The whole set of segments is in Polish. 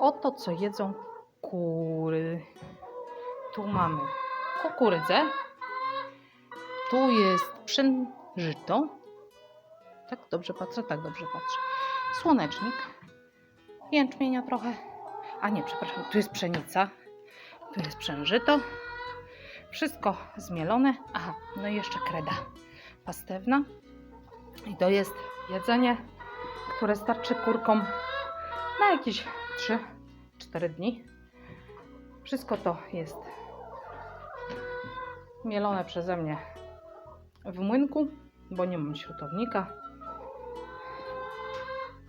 oto co jedzą kury. Tu mamy kukurydzę. Tu jest pszeniżyto. Tak dobrze patrzę? Tak dobrze patrzę. Słonecznik. Jęczmienia trochę. A nie, przepraszam, tu jest pszenica. Tu jest przężyto. Wszystko zmielone. Aha, no i jeszcze kreda pastewna. I to jest jedzenie, które starczy kurkom na jakieś 3-4 dni. Wszystko to jest mielone przeze mnie w młynku, bo nie mam śrutownika.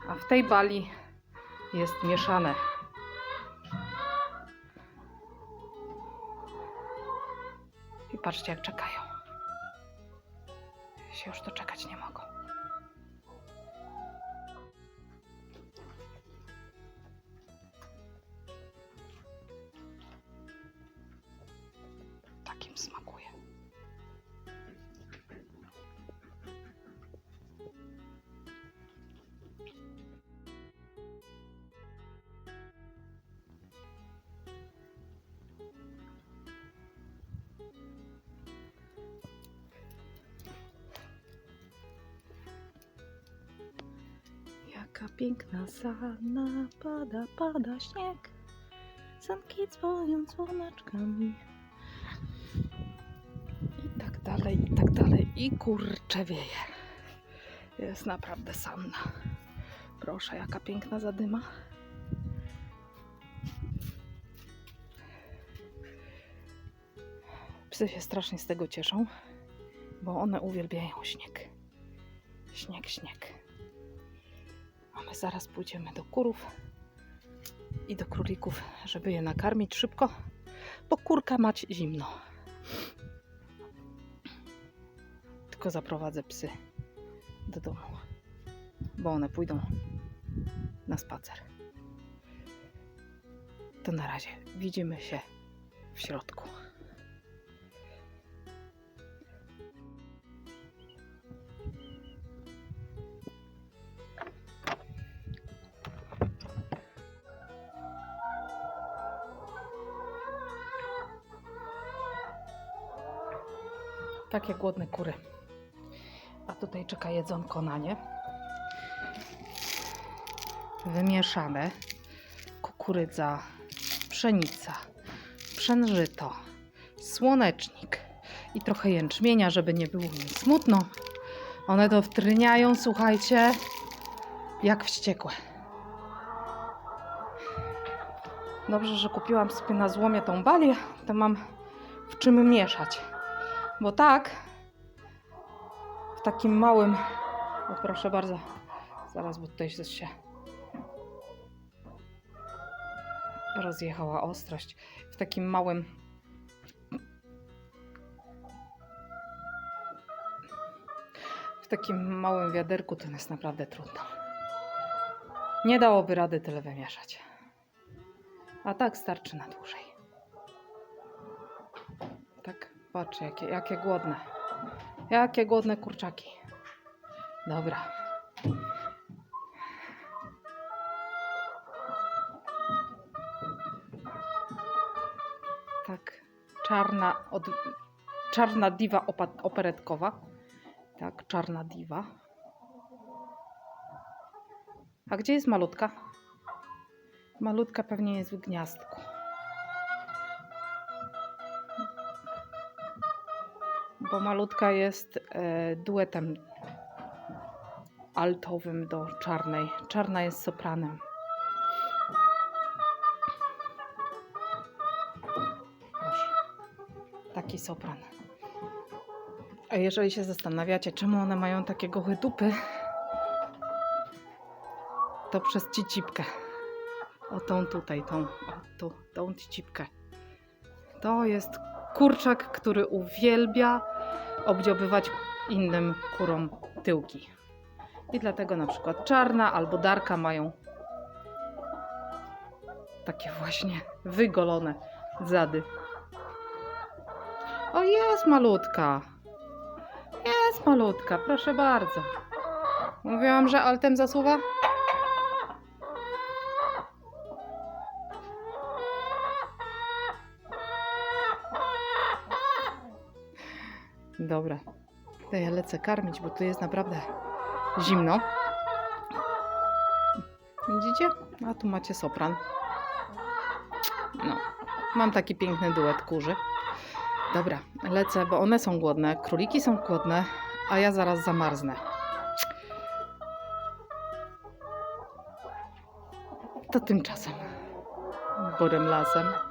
A w tej bali jest mieszane. I patrzcie, jak czekają. Się już doczekać nie mogą. Piękna sana, pada, pada śnieg. Sanki dzwonią dzwoneczkami. I tak dalej, i tak dalej. I kurcze wieje. Jest naprawdę sanna. Proszę, jaka piękna zadyma. Psy się strasznie z tego cieszą, bo one uwielbiają śnieg. Śnieg, śnieg. A my zaraz pójdziemy do kurów i do królików, żeby je nakarmić szybko, bo kurka mać zimno. Tylko zaprowadzę psy do domu, bo one pójdą na spacer. To na razie widzimy się w środku. Takie głodne kury. A tutaj czeka jedzonko na nie. Wymieszane. Kukurydza, pszenica, pszenżyto, słonecznik i trochę jęczmienia, żeby nie było mi smutno. One to wtryniają, słuchajcie, jak wściekłe. Dobrze, że kupiłam sobie na złomie tą balię, to mam w czym mieszać. Bo tak, w takim małym. O, proszę bardzo, zaraz, bo tutaj się rozjechała ostrość. W takim małym. W takim małym wiaderku to jest naprawdę trudno. Nie dałoby rady tyle wymieszać. A tak starczy na dłużej. Tak, patrzcie, jakie, jakie głodne. Jakie głodne kurczaki. Dobra. Tak, czarna, od, czarna diwa operetkowa. Tak, czarna diwa. A gdzie jest malutka? Malutka pewnie jest w gniazdku. Bo malutka jest e, duetem altowym do czarnej. Czarna jest sopranem. Taki sopran. A jeżeli się zastanawiacie, czemu one mają takie gołe dupy, to przez cicipkę. O tą tutaj, tą, o tu, tą cicipkę. To jest kurczak, który uwielbia obdziobywać innym kurom tyłki. I dlatego na przykład czarna albo darka mają takie właśnie wygolone zady. O, jest malutka. Jest malutka, proszę bardzo. Mówiłam, że altem zasuwa? Dobra. To ja lecę karmić, bo tu jest naprawdę zimno. Widzicie? A tu macie sopran. No. Mam taki piękny duet kurzy. Dobra, lecę, bo one są głodne, króliki są głodne, a ja zaraz zamarznę. To tymczasem. Borem lasem.